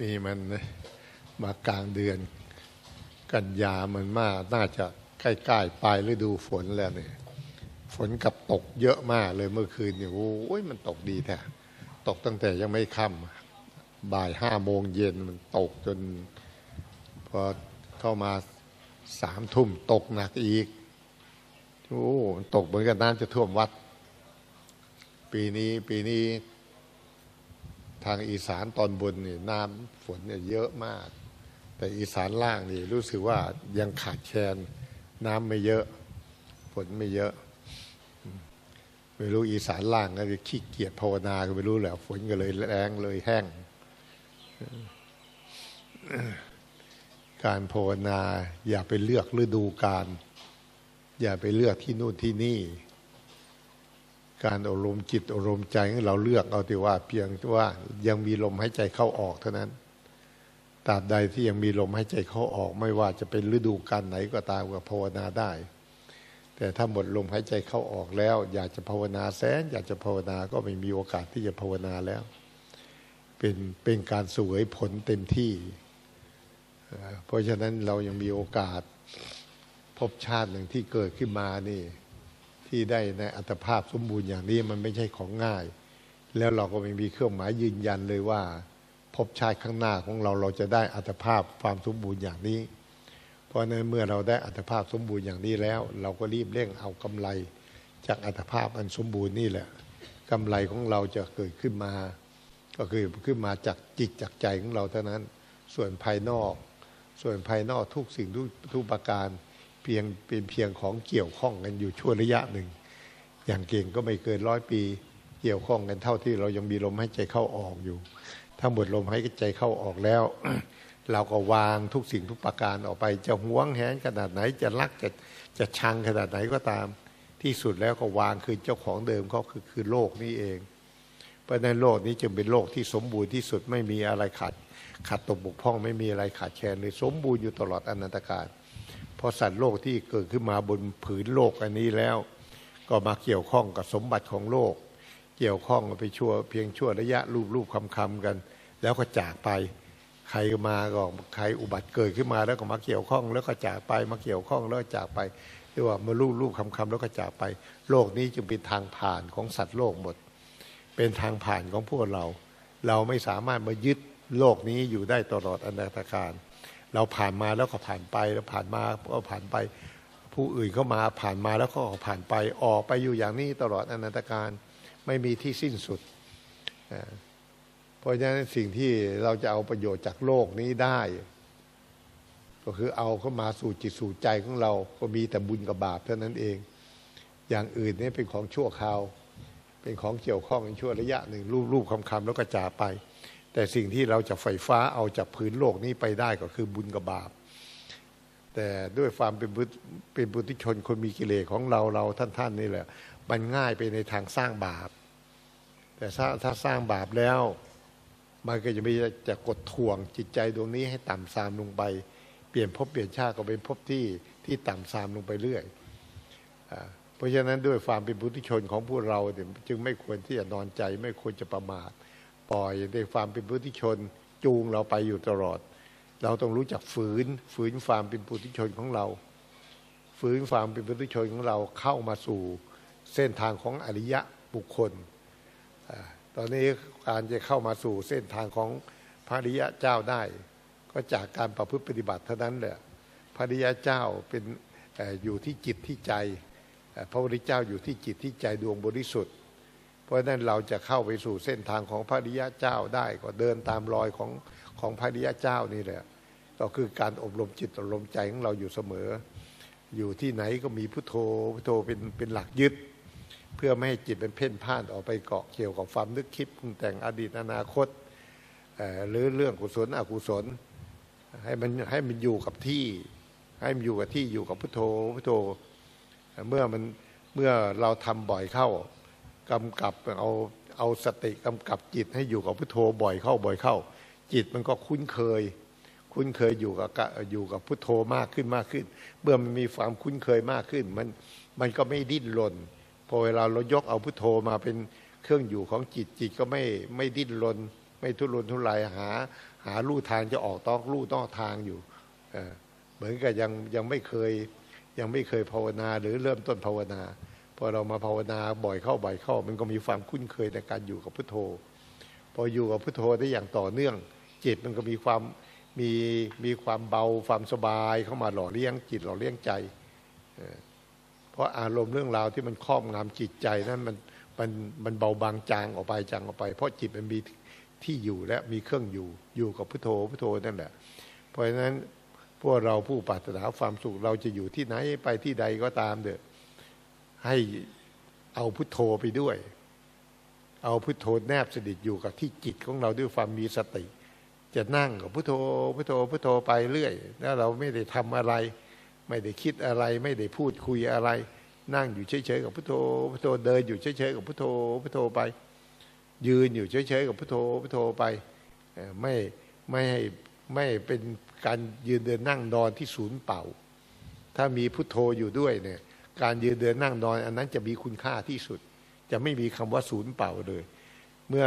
นี่มันมากลางเดือนกันยามันมาน่าจะใกล้ๆปลายฤดูฝนแล้วเนี่ยฝนกับตกเยอะมากเลยเมื่อคืนเนี่ยโอ้ยมันตกดีแท้ตกตั้งแต่ยังไม่ค่ำบ่ายห้าโมงเย็นมันตกจน พอเข้ามาสามทุ่มตกหนักอีกโอ้ตกเหมือนกับน้ำจะท่วมวัด ปีนี้ปีนี้ ทางอีสานตอนบนนี่น้ำฝนเนี่ยเยอะมาก แต่อีสานล่างนี่รู้สึกว่ายังขาดแคลนน้ำไม่เยอะ ฝนไม่เยอะ ไม่รู้อีสานล่างก็ขี้เกียจภาวนาก็ไม่รู้แหละฝนก็เลยแรงเลยแห้ง การภาวนาอย่าไปเลือกฤดูกาลอย่าไปเลือกที่นู่นที่นี่ การอารมณ์จิตอารมณ์ใจของเราเลือกเอาแต่ว่า เพียงว่ายังมีลมหายใจเข้าออกเท่านั้นตราบใดที่ยังมีลมหายใจเข้าออก ไม่ว่าจะเป็นฤดูกาลไหนก็ตามก็ภาวนาได้ แต่ถ้าหมดลมหายใจเข้าออกแล้ว อยากจะภาวนาแสน อยากจะภาวนาก็ไม่มีโอกาสที่จะภาวนาแล้ว เป็นเป็นการสวยผลเต็มที่ เพราะฉะนั้นเรายังมีโอกาสพบชาติหนึ่งที่เกิดขึ้นมานี่ ที่ได้ในอัตภาพสมบูรณ์อย่างนี้มันไม่ใช่ของง่าย แล้วเราก็ไม่มีเครื่องหมายยืนยันเลยว่าพบชาติข้างหน้าของเราเราจะได้อัตภาพความสมบูรณ์อย่างนี้ เพราะนั้นเมื่อเราได้อัตภาพสมบูรณ์อย่างนี้แล้ว เราก็รีบเร่งเอากำไร จากอัตภาพอันสมบูรณ์นี่แหละกำไรของเราจะเกิดขึ้นมา ก็คือขึ้นมาจากจิตจากใจของเราเท่านั้น ส่วนภายนอก ส่วนภายนอกทุกสิ่งทุกทุกประการ เพียงเป็นเพียงของเกี่ยวข้องกันอยู่ชั่วระยะหนึ่ง อย่างเก่งก็ไม่เกินร้อยปี เกี่ยวข้องกันเท่าที่เรายังมีลมหายใจเข้าออกอยู่ ถ้าหมดลมหายใจเข้าออกแล้ว เราก็วางทุกสิ่งทุกประการออกไป จะหวงแหนขนาดไหนจะรักจะจะชังขนาดไหนก็ตาม ที่สุดแล้วก็วางคือเจ้าของเดิมเขาคือคือโลกนี้เองเพราะในโลกนี้จึงเป็นโลกที่สมบูรณ์ที่สุดไม่มีอะไรขาดขาดตกบกพร่องไม่มีอะไรขาดแคลนเลยสมบูรณ์อยู่ตลอดอนันตกาล พอสัตว์โลกที่เกิดขึ้นมาบนผืนโลกอันนี้แล้ว ก็มาเกี่ยวข้องกับสมบัติของโลก เกี่ยวข้องไปชั่วเพียงชั่วระยะรูปรูปคำคำกัน แล้วก็จากไป ใครมาก็ใครอุบัติเกิดขึ้นมาแล้วก็มาเกี่ยวข้อง แล้วก็จากไปมาเกี่ยวข้องแล้วจากไปเรียกว่ามาลูกลูกคำคำแล้วก็จากไป โลกนี้จึงเป็นทางผ่านของสัตว์โลกหมด เป็นทางผ่านของพวกเรา เราไม่สามารถมายึดโลกนี้อยู่ได้ตลอดอนาตการ เราผ่านมาแล้วก็ผ่านไปแล้วผ่านมาก็ผ่านไป ผู้อื่นเข้ามาผ่านมาแล้วก็ผ่านไปออกไปอยู่อย่างนี้ตลอดอนันตการไม่มีที่สิ้นสุด เพราะฉะนั้นสิ่งที่เราจะเอาประโยชน์จากโลกนี้ได้ ก็คือเอาเข้ามาสู่จิตสู่ใจของเราก็มีแต่บุญกับบาปเท่านั้นเอง อย่างอื่นนี่เป็นของชั่วคราว เป็นของเกี่ยวข้องในชั่วระยะหนึ่งรูปรูปคำคำแล้วก็จากไป แต่สิ่งที่เราจะไฟฟ้าเอาจากพื้นโลกนี้ไปได้ก็คือบุญกับบาป แต่ด้วยความเป็นเป็นบุตรชนคนมีกิเลสของเราเราท่านท่านนี่แหละ มันง่ายไปในทางสร้างบาป แต่ถ้าสร้างบาปแล้วมันก็จะไม่จะกดท่วงจิตใจดวงนี้ให้ต่ำทรามลงไป เปลี่ยนภพเปลี่ยนชาติก็เป็นภพที่ที่ต่ำทรามลงไปเรื่อยเพราะฉะนั้นด้วยความเป็นบุตรชนของพวกเราจึงไม่ควรที่จะนอนใจ ไม่ควรจะประมาท ปล่อยในความเป็นพุทธิชนจูงเราไปอยู่ตลอด เราต้องรู้จักฝืนฝืนความเป็นปุถุชนของเรา ฝืนความเป็นปุถุชนของเราเข้ามาสู่เส้นทางของอริยะบุคคล ตอนนี้การจะเข้ามาสู่เส้นทางของพระอริยะเจ้าได้ ก็จากการประพฤติปฏิบัติเท่านั้นแหละพระอริยะเจ้าเป็นอยู่ที่จิตที่ใจ พระพุทธเจ้าอยู่ที่จิตที่ใจดวงบริสุทธิ์ เพราะนั้นเราจะเข้าไปสู่เส้นทางของพระริยะเจ้าได้ก็เดินตามรอยของของพระริยะเจ้านี่แหละก็คือการอบรมจิตอบรมใจของเราอยู่เสมอ อยู่ที่ไหนก็มีพุทโธพุทโธเป็นเป็นหลักยึด เพื่อไม่ให้จิตเป็นเพ่นพ่านออกไปเกาะเกี่ยวกับความนึกคิดปรุงแต่งอดีตอนาคตหรือเรื่องกุศลอกุศลให้มันให้มันอยู่กับที่ ให้มันอยู่กับที่อยู่กับพุทโธพุทโธเมื่อมันเมื่อเราทำบ่อยเข้า กำกับเอาเอาสติกำกับจิตให้อยู่กับพุทโธบ่อยเข้าบ่อยเข้า จิตมันก็คุ้นเคย คุ้นเคยอยู่กับอยู่กับพุทโธมากขึ้นมากขึ้น เมื่อมันมีความคุ้นเคยมากขึ้น มันมันก็ไม่ดิ้นรนพอเวลาเรายกเอาพุทโธมาเป็นเครื่องอยู่ของจิตจิตก็ไม่ไม่ดิ้นรนไม่ทุรนทุรายหา หาลู่ทางจะออกต้องลู่ต้องทางอยู่เหมือนกับยังยังไม่เคยยังไม่เคยภาวนาหรือเริ่มต้นภาวนา พอเรามาภาวนาบ่อยเข้าบ่อยเข้า มันก็มีความคุ้นเคยในการอยู่กับพุทโธ พออยู่กับพุทโธได้อย่างต่อเนื่อง จิตมันก็มีความมีมีความเบาความสบายเข้ามาหล่อเลี้ยงจิตหล่อเลี้ยงใจ เพราะอารมณ์เรื่องราวที่มันครอบงำจิตใจนั้นมันมันมันเบาบางจางออกไปจางออกไป เพราะจิตมันมีที่อยู่และมีเครื่องอยู่อยู่กับพุทโธพุทโธนั่นแหละ เพราะฉะนั้นพวกเราผู้ปรารถนาความสุขเราจะอยู่ที่ไหนไปที่ใดก็ตามเถอะ ให้เอาพุทโธไปด้วย เอาพุทโธแนบสนิทอยู่กับที่จิตของเราด้วยความมีสติ จะนั่งกับพุทโธพุทโธพุทโธไปเรื่อยแล้วเราไม่ได้ทำอะไร ไม่ได้คิดอะไร ไม่ได้พูดคุยอะไร นั่งอยู่เฉยๆกับพุทโธพุทโธเดินอยู่เฉยๆกับพุทโธพุทโธไป ยืนอยู่เฉยๆกับพุทโธพุทโธไปไม่ไม่ให้ไม่เป็นการยืนเดินนั่งนอนที่ศูนย์เป่า ถ้ามีพุทโธอยู่ด้วยเนี่ย การยืนเดินนั่งนอน อันนั้นจะมีคุณค่าที่สุด จะไม่มีคำว่าศูนย์เปล่าเลย เมื่อ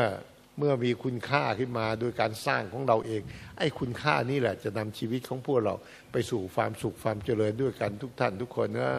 เมื่อมีคุณค่าขึ้นมาโดยการสร้างของเราเอง ไอ้คุณค่านี่แหละ จะนำชีวิตของพวกเราไปสู่ความสุขความเจริญด้วยกันทุกท่านทุกคนนะ